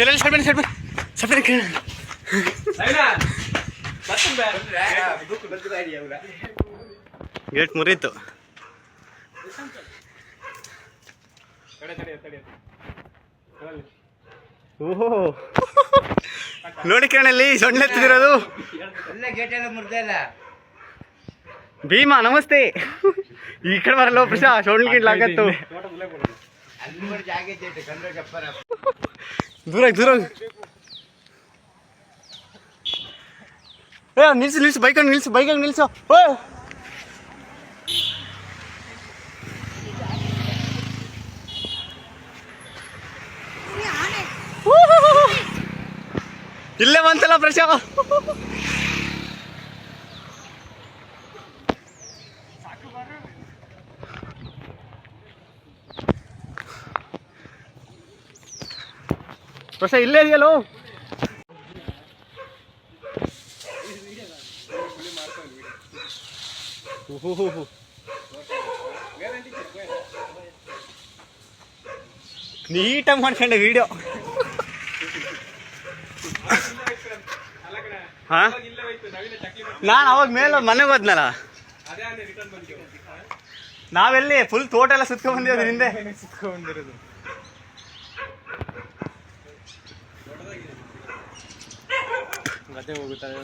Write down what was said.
ಎಲ್ಲ ಸರ್ ಬನ್ನಿ ಸರ್ ಬನ್ನಿ ಸರ್ ಬನ್ನಿ ಕೇಳ ಗೇಟ್ ಮುರಿಯಿತು ಓಹೋ. ನೋಡಿ ಕಿರಣಲ್ಲಿ ಸೊಳ್ಳೆ ಎತ್ತಿದಿರೋದು ಎಲ್ಲ ಗೇಟ್ ಎಲ್ಲ ಮುರ್ದೇ ಇಲ್ಲ. ಭೀಮಾ ನಮಸ್ತೆ. ಈ ಕಡೆ ಬರಲ್ಲ ಪ್ರಶಾ ಸೊಳ್ಳೆ ಗಿಡ್ಲಾಗತ್ತು ದೂರ ದೂರ ಏ ನಿಲ್ಸು ನಿಲ್ಸು ಬೈಕಂಗ್ ನಿಲ್ಸು ಬೈಕಂಗ್ ನಿಲ್ಸು. ಓ! ಇಲ್ಲೇ ಬಂತಲ್ಲ ಪ್ರಶಾ. ಪ್ರಶಾ ಇಲ್ಲೇ ಇದೆಯಲ್ಲೋ. ನೀಟಾಗಿ ಮಾಡ್ಕೊಂಡೆ ವಿಡಿಯೋ ಹಾ? ನಾನು ಅವಾಗ ಮೇಲೆ ಮನೆಗೆ ಹೋದ್ನಲ್ಲ? ನಾವೆಲ್ಲಿ ಫುಲ್ ತೋಟ ಎಲ್ಲ ಸುತ್ಕೊಂಡ್ ಬಂದಿರೋದು ಹಿಂದೆ ಗದ್ದೆ ಹೋಗುತ್ತಾರೆ